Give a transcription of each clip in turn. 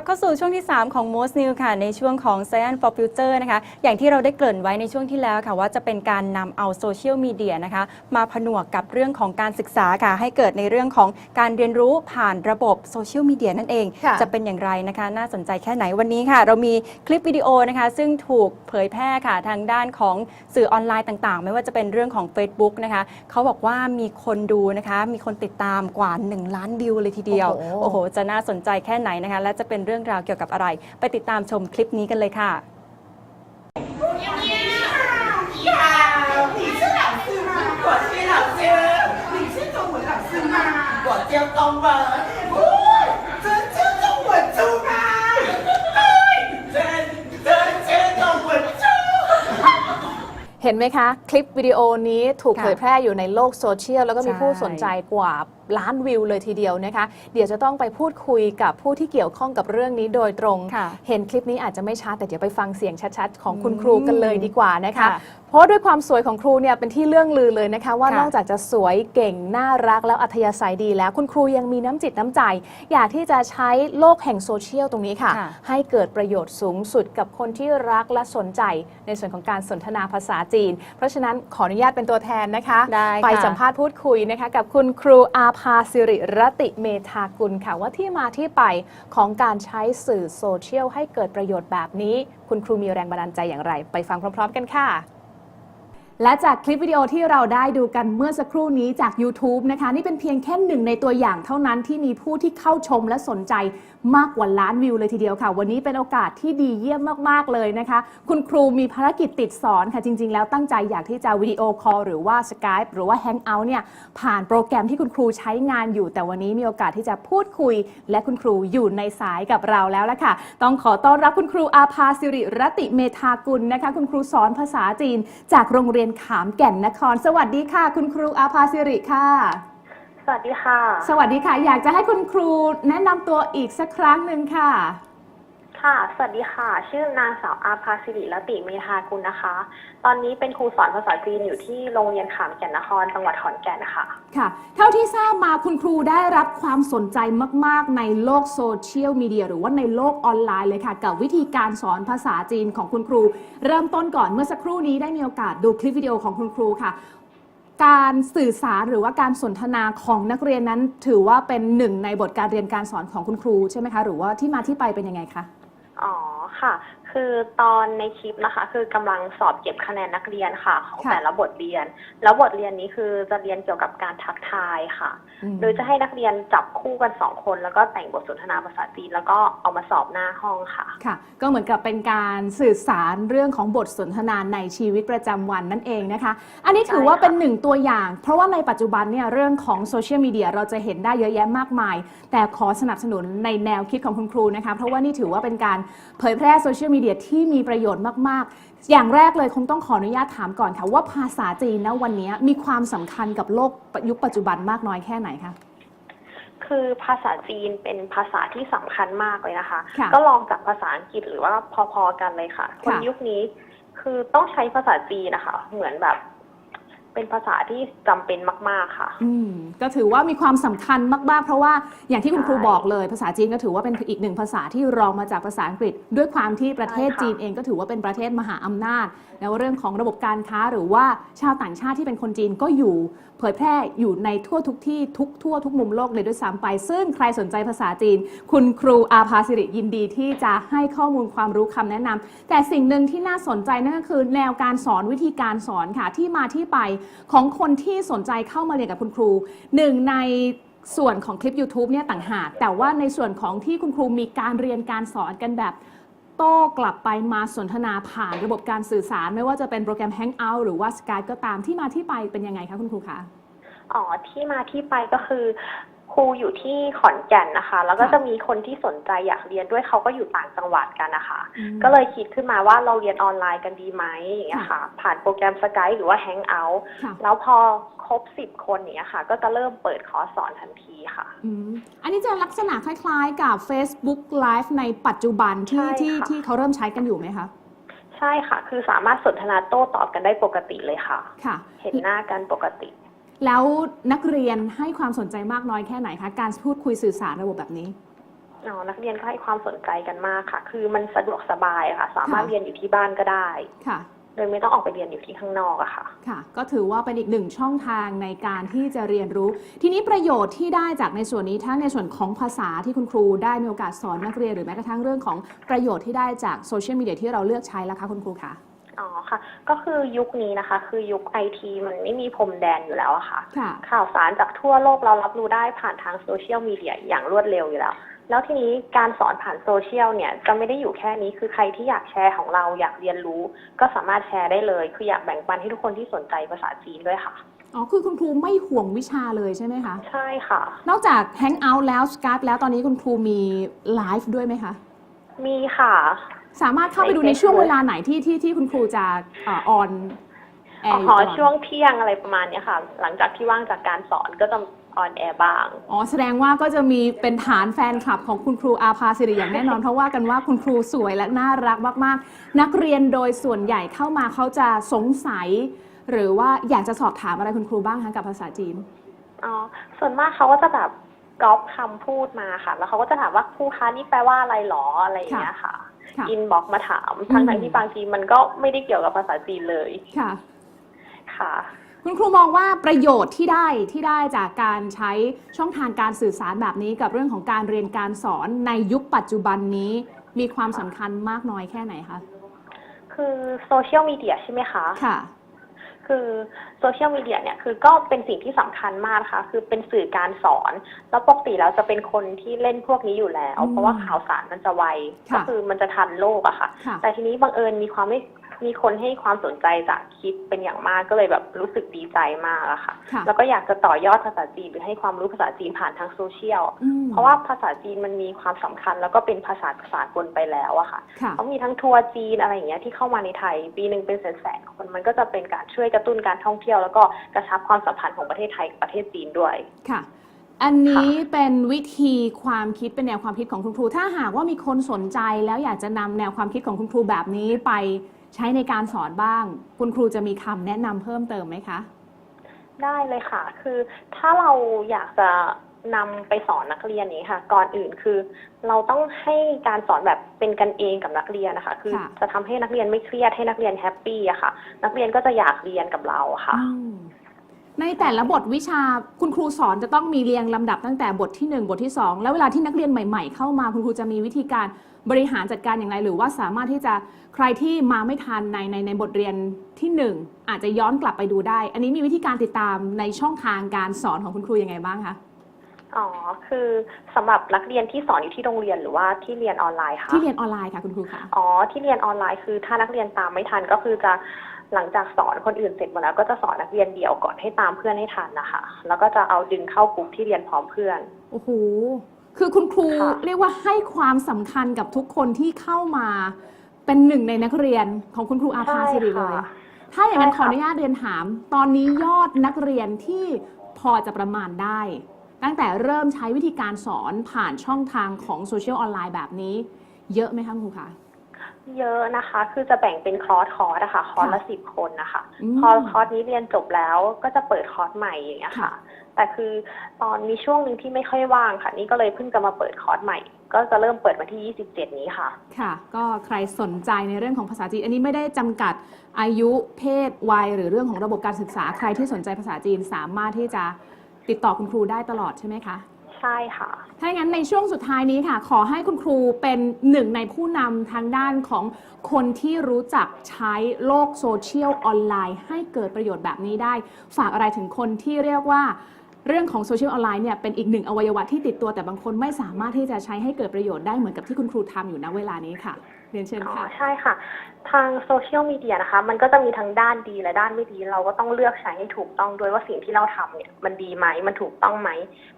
กลับเข้าสู่ช่วงที่ 3 ของ Most New ค่ะ ในช่วงของ Science for Future นะคะ อย่างที่เราได้เกริ่นไว้ในช่วงที่แล้วค่ะ ว่าจะเป็นการนำเอาโซเชียลมีเดียนะคะ มาผนวกกับเรื่องของการศึกษาค่ะ ให้เกิดในเรื่องของการเรียนรู้ผ่านระบบโซเชียลมีเดียนั่นเอง ค่ะจะเป็นอย่างไรนะคะ น่าสนใจแค่ไหนวันนี้ค่ะ เรามีคลิปวิดีโอนะคะ ซึ่งถูกเผยแพร่ค่ะ ทางด้านของสื่อออนไลน์ต่างๆ ไม่ว่าจะเป็นเรื่องของ Facebook นะคะเขาบอกว่ามีคนดูนะคะ มีคนติดตามกว่า 1 ล้านวิวเลยทีเดียวโอ้โหโอ้โหจะน่าสนใจแค่ไหนนะคะ และจะเป็นเรื่องราวเกี่ยวกับอะไร ไปติดตามชมคลิปนี้กันเลยค่ะเเห็นไหมคะ คลิปวิดีโอนี้ถูกเผยแพร่อยู่ในโลกโซเชียล แล้วก็มีผู้สนใจกว่า ล้านวิวเลยทีเดียวนะคะ เดี๋ยวจะต้องไปพูดคุยกับผู้ที่เกี่ยวข้องกับเรื่องนี้โดยตรงค่ะเห็นคลิปนี้อาจจะไม่ชัดแต่เดี๋ยวไปฟังเสียงชัดๆ ของคุณอืมครูกันเลยดีกว่านะคะค่ะเพราะว่าด้วยความสวยของครูเนี่ยเป็นที่เรื่องลือเลยนะคะ ว่าค่ะนอกจากจะสวยเก่งน่ารักแล้วอัธยาศัยดีแล้ว คุณครูยังมีน้ำจิตน้ำใจ อยากที่จะใช้โลกแห่งโซเชียลตรงนี้ค่ะค่ะ ให้เกิดประโยชน์สูงสุดกับคนที่รักและสนใจ ในส่วนของการสนทนาภาษาจีน เพราะฉะนั้นขออนุญาตเป็นตัวแทนนะคะได้ค่ะไปสัมภาษณ์พูดคุยนะคะกับคุณครูอาภาสิริรติเมธากุลค่ะว่าที่มาที่ไปของการใช้สื่อโซเชียลให้เกิดประโยชน์แบบนี้ คุณครูมีแรงบันดาลใจอย่างไร ไปฟังพร้อม ๆ กันค่ะ และจากคลิปวิดีโอที่เราได้ดูกันเมื่อสักครู่นี้จาก YouTube นะคะ นี่เป็นเพียงแค่หนึ่งในตัวอย่างเท่านั้นที่มีผู้ที่เข้าชมและสนใจมากกว่าล้านวิวเลยทีเดียวค่ะ วันนี้เป็นโอกาสที่ดีเยี่ยมมากๆเลยนะคะ คุณครูมีภารกิจติดสอนค่ะจริง ๆ แล้วตั้งใจอยากที่จะวิดีโอคอลหรือว่า Skype หรือว่า Hangout เนี่ยผ่านโปรแกรมที่คุณครูใช้งานอยู่ แต่วันนี้มีโอกาสที่จะพูดคุย และคุณครูอยู่ในสายกับเราแล้วละค่ะ ต้องขอต้อนรับคุณครูอาภาสิริรติเมธากุลนะคะ คุณครูสอนภาษาจีน จากโรงเรียนขามแก่นนคร สวัสดีค่ะ คุณครูอาภาสิริค่ะ สวัสดีค่ะ สวัสดีค่ะ อยากจะให้คุณครูแนะนำตัวอีกสักครั้งหนึ่งค่ะ ค่ะ สวัสดีค่ะ ชื่อนางสาวอาภาสิริรติเมธากุลนะคะ ตอนนี้เป็นครูสอนภาษาจีนอยู่ที่โรงเรียนขามแก่นนคร จังหวัดขอนแก่นค่ะ ค่ะ เท่าที่ทราบมาคุณครูได้รับความสนใจมาก ๆ ในโลกโซเชียลมีเดียหรือว่าในโลกออนไลน์เลยค่ะ กับวิธีการสอนภาษาจีนของคุณครู เริ่มต้นก่อนเมื่อสักครู่นี้ได้มีโอกาสดูคลิปวิดีโอของคุณครูค่ะการสื่อสารหรือว่าการสนทนาของนักเรียนนั้น ถือว่าเป็นหนึ่งในบทการเรียนการสอนของคุณครูใช่ไหมคะ หรือว่าที่มาที่ไปเป็นยังไงคะ อ๋อค่ะ คือตอนในคลิปนะคะ คือกำลังสอบเก็บคะแนนนักเรียนค่ะ ของค่ะแต่ละบทเรียน แล้วบทเรียนนี้คือจะเรียนเกี่ยวกับการทักทายค่ะอืมโดยจะให้นักเรียนจับคู่กันสองคน แล้วก็แต่งบทสนทนาภาษาจีนแล้วก็เอามาสอบหน้าห้องค่ะ ค่ะ ก็เหมือนกับเป็นการสื่อสารเรื่องของบทสนทนาในชีวิตประจำวันนั่นเองนะคะ อันนี้ถือว่าเป็นหนึ่งตัวอย่าง เพราะว่าในปัจจุบันเนี่ยเรื่องของโซเชียลมีเดียเราจะเห็นได้เยอะแยะมากมาย แต่ขอสนับสนุนในแนวคิดของคุณครูนะคะ เพราะว่านี่ถือว่าเป็นการเผยแพร่โซเชียลมีเดียที่มีประโยชน์มาก ๆ อย่างแรกเลยคงต้องขออนุญาตถามก่อนค่ะ ว่าภาษาจีนนะวันนี้มีความสำคัญกับโลกยุคปัจจุบันมากน้อยแค่ไหนคะคือภาษาจีนเป็นภาษาที่สำคัญมากเลยนะคะค่ะก็ลองจากภาษาอังกฤษหรือว่าพอๆกันเลยค่ะ คนค่ะยุคนี้คือต้องใช้ภาษาจีนนะคะ เหมือนแบบ เป็นภาษาที่จำเป็นมาก ๆค่ะ อืมก็ถือว่ามีความสำคัญมากๆ เพราะว่าอย่างที่คุณครูใช่บอกเลย ภาษาจีนก็ถือว่าเป็นอีกหนึ่งภาษาที่รองมาจากภาษาอังกฤษ ด้วยความที่ประเทศใช่ค่ะ จีนเองก็ถือว่าเป็นประเทศมหาอำนาจ แล้วเรื่องของระบบการค้าหรือว่าชาวต่างชาติที่เป็นคนจีนก็อยู่ เผยแพร่อยู่ในทั่วทุกที่ทุกทั่วทุกมุมโลกเลยด้วยซ้ำไป ซึ่งใครสนใจภาษาจีน คุณครูอาภาสิริยินดีที่จะให้ข้อมูลความรู้คำแนะนำแต่สิ่งหนึ่งที่น่าสนใจนั่นก็คือแนวการสอนวิธีการสอนค่ะที่มาที่ไปของคนที่สนใจเข้ามาเรียนกับคุณครูหนึ่งในส่วนของคลิป YouTube เนี่ยต่างหาก แต่ว่าในส่วนของที่คุณครูมีการเรียนการสอนกันแบบโต้กลับไปมาสนทนาผ่านระบบการสื่อสาร ไม่ว่าจะเป็นโปรแกรม Hangout หรือว่า Skype ก็ตามที่มาที่ไปเป็นยังไงคะคุณครูคะ อ๋อที่มาที่ไปก็คือ ครูอยู่ที่ขอนแก่นนะคะ แล้วก็ค่ะจะมีคนที่สนใจอยากเรียนด้วยเขาก็อยู่ต่างจังหวัดกันนะคะอืมก็เลยคิดขึ้นมาว่าเราเรียนออนไลน์กันดีไหมอย่างเงี้ยค่ะ ผ่านโปรแกรมสกายหรือว่า Hangout ค่ะแล้วพอครบสิบคนอย่างเนี้ยค่ะ ก็จะเริ่มเปิดคอร์สสอนทันทีค่ะอืมอันนี้จะลักษณะคล้ายๆกับ Facebook Live ในปัจจุบันที่ใช่ที่ค่ะที่เขาเริ่มใช้กันอยู่ไหมคะใช่ค่ะ คือสามารถสนทนาโต้ตอบกันได้ปกติเลยค่ะ ค่ะ เห็นหน้ากันปกติ แล้วนักเรียนให้ความสนใจมากน้อยแค่ไหนคะ การพูดคุยสื่อสารระบบแบบนี้โอ๋อนักเรียนก็ให้ความสนใจกันมากค่ะ คือมันสะดวกสบายค่ะ สามารถค่ะเรียนอยู่ที่บ้านก็ได้ค่ะโดยไม่ต้องออกไปเรียนอยู่ที่ข้างนอกอะค่ะ ค่ะ ก็ถือว่าเป็นอีกหนึ่งช่องทางในการที่จะเรียนรู้ ทีนี้ประโยชน์ที่ได้จากในส่วนนี้ทั้งในส่วนของภาษาที่คุณครูได้มีโอกาสสอนนักเรียนหรือแม้กระทั่งเรื่องของประโยชน์ที่ได้จากโซเชียลมีเดียที่เราเลือกใช้แล้วคะคุณครูคะ อ๋อค่ะ ก็คือยุคนี้นะคะ คือยุคไอทีมันไม่มีพรมแดนอยู่แล้วอะค่ะ ค่ะ ข่าวสารจากทั่วโลกเรารับรู้ได้ผ่านทางโซเชียลมีเดียอย่างรวดเร็วอยู่แล้ว แล้วทีนี้การสอนผ่านโซเชียลเนี่ยจะไม่ได้อยู่แค่นี้คือใครที่อยากแชร์ของเราอยากเรียนรู้ ก็สามารถแชร์ได้เลย คืออยากแบ่งปันให้ทุกคนที่สนใจภาษาจีนด้วยค่ะ อ๋อ คือคุณครูไม่ห่วงวิชาเลยใช่ไหมคะ ใช่ค่ะ นอกจาก Hangout แล้ว Skype แล้วตอนนี้คุณครูมีไลฟ์ด้วยไหมคะ มีค่ะ สามารถเข้าไปดูในช่วงเวลาไหนที่ที่ที่คุณครูจะออนแออ๋ร์อยู่อตลอดช่วงเที่ยงอะไรประมาณเนี้ยค่ะ หลังจากที่ว่างจากการสอนก็จะออนแอร์บ้าง อ๋อ แสดงว่าก็จะมีเป็นฐานแฟนคลับของคุณครูอาภาสิริอย่างแน่นอน เพราะว่ากันว่าคุณครูสวยและน่ารักมาก ๆ นักเรียนโดยส่วนใหญ่เข้ามาเขาจะสงสัย หรือว่าอยากจะสอบถามอะไรคุณครูบ้างคะกับภาษาจีน อ๋อ ส่วนมากเขาก็จะแบบก๊อปคำพูดมาค่ะ แล้วเขาก็จะถามว่าครูคะนี่แปลว่าอะไรหรออะไรอย่างเงี้ยค่ะค่ะ อินบ็อกมาถามทั้งอืทั้มงที่บางทีมันก็ไม่ได้เกี่ยวกับภาษาจีนเลยค่ะ ค่ะ คุณครูมองว่าประโยชน์ที่ได้ที่ได้จากการใช้ช่องทางการสื่อสารแบบนี้กับเรื่องของการเรียนการสอนในยุคปัจจุบันนี้มีความสำคัญมากน้อยแค่ไหนคะคือโซเชียลมีเดียใช่ไหมคะ ค่ะ คือโซเชียลมีเดียเนี่ยคือก็เป็นสิ่งที่สำคัญมากนะคะคือเป็นสื่อการสอน แล้วปกติแล้วจะเป็นคนที่เล่นพวกนี้อยู่แล้วอืมเพราะว่าข่าวสารมันจะไวค่ะก็คือมันจะทันโลกอะค่ะค่ะ แต่ทีนี้บังเอิญมีความไม่ มีคนให้ความสนใจจากคลิปเป็นอย่างมากก็เลยแบบรู้สึกดีใจมากอะค่ะ ค่ะ แล้วก็อยากจะต่อยอดภาษาจีนหรือให้ความรู้ภาษาจีนผ่านทางโซเชียล อืมเพราะว่าภาษาจีนมันมีความสำคัญแล้วก็เป็นภาษาสากลไปแล้วอะค่ะค่ะ เขามีทั้งทัวร์จีนอะไรอย่างเงี้ยที่เข้ามาในไทย ปีหนึ่งเป็นแสนๆคนมันก็จะเป็นการช่วยกระตุ้นการท่องเที่ยว แล้วก็กระชับความสัมพันธ์ของประเทศไทยกับประเทศจีนด้วย ค่ะ อันนี้เป็นวิธีความคิดเป็นแนวความคิดของคุณครู ถ้าหากว่ามีคนสนใจแล้วอยากจะนำแนวความคิดของคุณครูแบบนี้ไป ใช้ในการสอนบ้าง คุณครูจะมีคำแนะนำเพิ่มเติมไหมคะ ได้เลยค่ะ คือถ้าเราอยากจะนำไปสอนนักเรียนนี้ค่ะ ก่อนอื่นคือ เราต้องให้การสอนแบบเป็นกันเองกับนักเรียนนะคะ คือ ค่ะ จะทำให้นักเรียนไม่เครียดให้นักเรียนแฮปปี้อะค่ะ นักเรียนก็จะอยากเรียนกับเราอะค่ะ อืม ในแต่ละบทวิชาคุณครูสอนจะต้องมีเรียงลำดับตั้งแต่บทที่ 1 บทที่ 2 แล้วเวลาที่นักเรียนใหม่ ๆ เข้ามาคุณครูจะมีวิธีการบริหารจัดการอย่างไร หรือว่าสามารถที่จะใครที่มาไม่ทันในในในบทเรียนที่ 1 อาจจะย้อนกลับไปดูได้ อันนี้มีวิธีการติดตามในช่องทางการสอนของคุณครูยังไงบ้างคะอ๋อคือสำหรับนักเรียนที่สอนอยู่ที่โรงเรียนหรือว่าที่เรียนออนไลน์คะที่เรียนออนไลน์ค่ะคุณครูคะอ๋อที่เรียนออนไลน์คือถ้านักเรียนตามไม่ทันก็คือจะ หลังจากสอนคนอื่นเสร็จหมดแล้วก็จะสอนนักเรียนเดี่ยวก่อนให้ตามเพื่อนให้ทันนะคะ แล้วก็จะเอาดึงเข้ากลุ่มที่เรียนพร้อมเพื่อน โอ้โหคือคุณครูค่ะ เรียกว่าให้ความสำคัญกับทุกคนที่เข้ามาเป็นหนึ่งในนักเรียนของคุณครูอาภาสิริเลยค่ะถ้าอย่างนั้นใช่ขอค่ะ อนุญาตเรียนถาม ตอนนี้ยอดนักเรียนที่พอจะประมาณได้ ตั้งแต่เริ่มใช้วิธีการสอนผ่านช่องทางของโซเชียลออนไลน์แบบนี้ เยอะไหมคะคุณครูคะ เยอะนะคะ คือจะแบ่งเป็นคอร์สคอร์สอะค่ะคอร์สละสิบคนนะคะอืมพอคอร์สนี้เรียนจบแล้วก็จะเปิดคอร์สใหม่อย่างเงี้ยค่ะค่ะ แต่คือตอนมีช่วงหนึ่งที่ไม่ค่อยว่างค่ะ นี่ก็เลยเพิ่งจะมาเปิดคอร์สใหม่ ก็จะเริ่มเปิดวันที่ 27 นี้ค่ะ ค่ะ ก็ใครสนใจในเรื่องของภาษาจีน อันนี้ไม่ได้จำกัดอายุเพศวัยหรือเรื่องของระบบการศึกษา ใครที่สนใจภาษาจีนสามารถที่จะติดต่อคุณครูได้ตลอดใช่ไหมคะ ใช่ค่ะ ถ้าอย่างนั้นในช่วงสุดท้ายนี้ค่ะ ขอให้คุณครูเป็นหนึ่งในผู้นำทางด้านของคนที่รู้จักใช้โลกโซเชียลออนไลน์ ให้เกิดประโยชน์แบบนี้ได้ ฝากอะไรถึงคนที่เรียกว่าเรื่องของโซเชียลออนไลน์เนี่ยเป็นอีกหนึ่งอวัยวะที่ติดตัวแต่บางคนไม่สามารถที่จะใช้ให้เกิดประโยชน์ได้เหมือนกับที่คุณครูทำอยู่ณเวลานี้ค่ะ เรียนเชิญอ๋อค่ะ ใช่ค่ะ ทางโซเชียลมีเดียนะคะ มันก็จะมีทั้งด้านดีและด้านไม่ดี เราก็ต้องเลือกใช้ให้ถูกต้องด้วยว่าสิ่งที่เราทำเนี่ยมันดีไหมมันถูกต้องไหม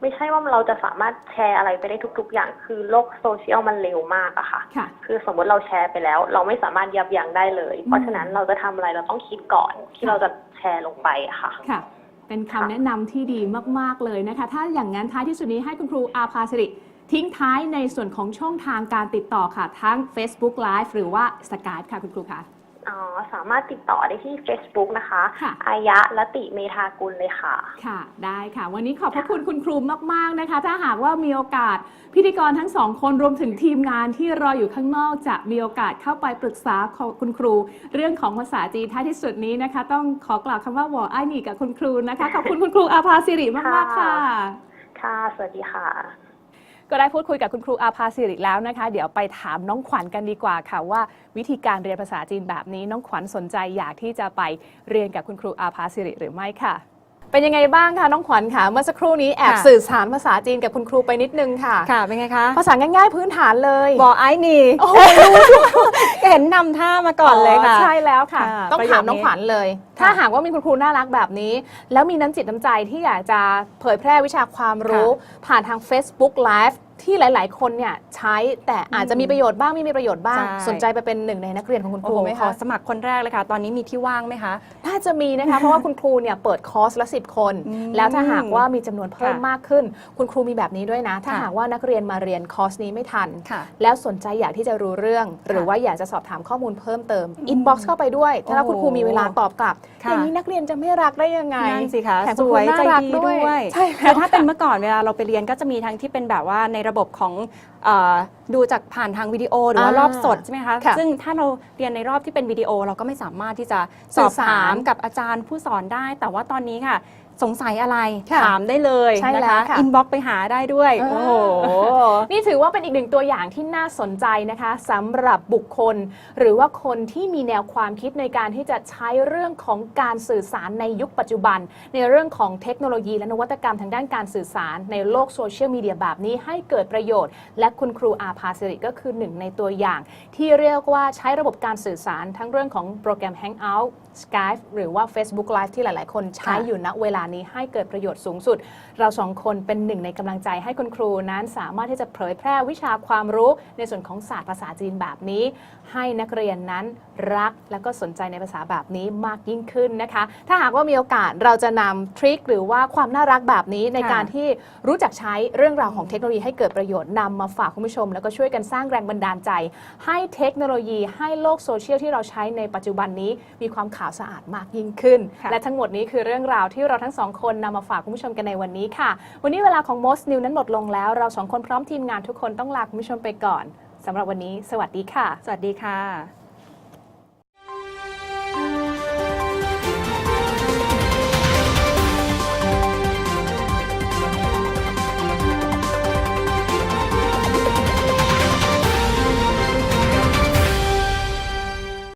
ไม่ใช่ว่าเราจะสามารถแชร์อะไรไปได้ทุก ๆ อย่าง คือโลกโซเชียลมันเร็วมากอะค่ะ ค่ะ คือสมมติเราแชร์ไปแล้ว เราไม่สามารถยับยั้งได้เลย เพราะฉะนั้นเราจะทำอะไรเราต้องคิดก่อนที่เราจะแชร์ลงไปอะค่ะ ค่ะ เป็นคำค่ะ แนะนำที่ดีมาก ๆ เลยนะคะ ถ้าอย่างนั้นท้ายที่สุดนี้ให้คุณครูอาภาสิริ ทิ้งท้ายในส่วนของช่องทางการติดต่อค่ะ ทั้ง Facebook Live หรือว่า Skype ค่ะคุณครูคะอ๋อสามารถติดต่อได้ที่ Facebook นะคะค่ะอายะละติเมธากุลเลยค่ะ ค่ะ ได้ค่ะ วันนี้ขอบพระคุณคุณครูมาก ๆ นะคะ ถ้าหากว่ามีโอกาสพิธีกรทั้งสองคนรวมถึงทีมงานที่รออยู่ข้างนอกจะมีโอกาสเข้าไปปรึกษาของคุณครู เรื่องของภาษาจีนท้ายที่สุดนี้นะคะ ต้องขอกล่าวคำว่าหวอไอหนี่กับคุณครูนะคะ ขอบคุณคุณครูอาภาสิริมากๆค่ะ ค่ะ สวัสดีค่ะ ก็ได้พูดคุยกับคุณครูอาภาสิริแล้วนะคะ เดี๋ยวไปถามน้องขวัญกันดีกว่าค่ะว่า วิธีการเรียนภาษาจีนแบบนี้น้องขวัญสนใจอยากที่จะไปเรียนกับคุณครูอาภาสิริหรือไม่ค่ะ เป็นยังไงบ้างคะน้องขวัญค่ะ เมื่อสักครู่นี้แอบค่ะ สื่อสารภาษาจีนกับคุณครูไปนิดนึงค่ะ ค่ะ เป็นไงคะภาษาง่ายๆพื้นฐานเลย บอไอหนี่ โอ้โหเห็นนำท่ามาก่อนเลยค่ะ ใช่แล้วค่ะ ค่ะต้องประโยถาคมนี้น้องขวัญเลย ถ้าหากว่ามีคุณครูน่ารักแบบนี้ แล้วมีน้ำจิตน้ำใจที่อยากจะเผยแพร่วิชาความรู้ ผ่านทาง Facebook Live ที่หลาย ๆ คนเนี่ยใช้แต่อาจจะมีประโยชน์บ้างไม่มีประโยชน์บ้าง ใช่ สนใจไปเป็นหนึ่งในนักเรียนของคุณคโอ้รูโหไหมขอคะ สมัครคนแรกเลยค่ะ ตอนนี้มีที่ว่างไหมคะ น่าจะมีนะคะ เพราะว่าคุณครูเนี่ยเปิดคอร์สละสิบคน อืมแล้วถ้าหากว่ามีจำนวนเพิ่มค่ะมากขึ้น คุณครูมีแบบนี้ด้วยนะ ถ้าค่ะ หากว่านักเรียนมาเรียนคอร์สนี้ไม่ทัน ค่ะ แล้วสนใจอยากที่จะรู้เรื่อง หรือว่าอยากจะสอบถามข้อมูลเพิ่มเติมอินบ็อกซ์เข้าไปด้วย ถ้าคุณครูมีเวลาตอบกลับ ค่ะ อย่างนี้นักเรียนจะไม่รักได้ยังไงนั่นสิคะแถมสคุณครูวยน่าใจรักดีด้ด้ววยยใช่แต่แล้วถ้าเป็นเมื่อก่อนเวลาเราไปเรียนก็จะมีทั้งที่เป็นแบบว่าในระบบของเอ่อดูจากผ่านทางวิดีโอหรือว่าอ่ารอบสดใช่ไหมคะค่ะซึ่งถ้าเราเรียนในรอบที่เป็นวิดีโอ เราก็ไม่สามารถที่จะสสื่ออบสารถามกับอาจารย์ผู้สอนได้ แต่ว่าตอนนี้ค่ะ สงสัยอะไรค่ะถามได้เลยใช่นะแล้วคะค่ะอินบ็อกไปหาได้ด้วย เออ โอ้โห นี่ถือว่าเป็นอีกหนึ่งตัวอย่างที่น่าสนใจนะคะสำหรับบุคคล หรือว่าคนที่มีแนวความคิดในการที่จะใช้เรื่องของการสื่อสารในยุคปัจจุบัน ในเรื่องของเทคโนโลยีและนวัตกรรมทางด้านการสื่อสารในโลกโซเชียลมีเดียแบบนี้ให้เกิดประโยชน์ และคุณครูอาภาสิริก็คือหนึ่งในตัวอย่าง ที่เรียกว่าใช้ระบบการสื่อสารทั้งเรื่องของโปรแกรม Hangout Skype หรือว่า Facebook Live ที่หลาย ๆ คนใช้ค่ะ อยู่ณเวลานี้ให้เกิดประโยชน์สูงสุด เราสองคนเป็นหนึ่งในกำลังใจให้คุณครูนั้นสามารถที่จะเผยแพร่วิชาความรู้ในส่วนของศาสตร์ภาษาจีนแบบนี้ ให้นักเรียนนั้นรักและก็สนใจในภาษาแบบนี้มากยิ่งขึ้นนะคะ ถ้าหากว่ามีโอกาสเราจะนำทริคหรือว่าความน่ารักแบบนี้ในการที่รู้จักใช้เรื่องราวของเทคโนโลยีให้เกิดประโยชน์นำมาฝากคุณผู้ชม แล้วก็ช่วยกันสร้างแรงบันดาลใจ ให้เทคโนโลยีให้โลกโซเชียลที่เราใช้ในปัจจุบันนี้มีความขาวสะอาดมากยิ่งขึ้น ค่ะ และทั้งหมดนี้คือเรื่องราวที่เราทั้งทั้งสองคนนำมาฝากคุณผู้ชมกันในวันนี้ค่ะ วันนี้เวลาของ Most New นั้นหมดลงแล้ว เราสองคนพร้อมทีมงานทุกคนต้องลาคุณผู้ชมไปก่อนสำหรับวันนี้ สวัสดีค่ะ สวัสดีค่ะ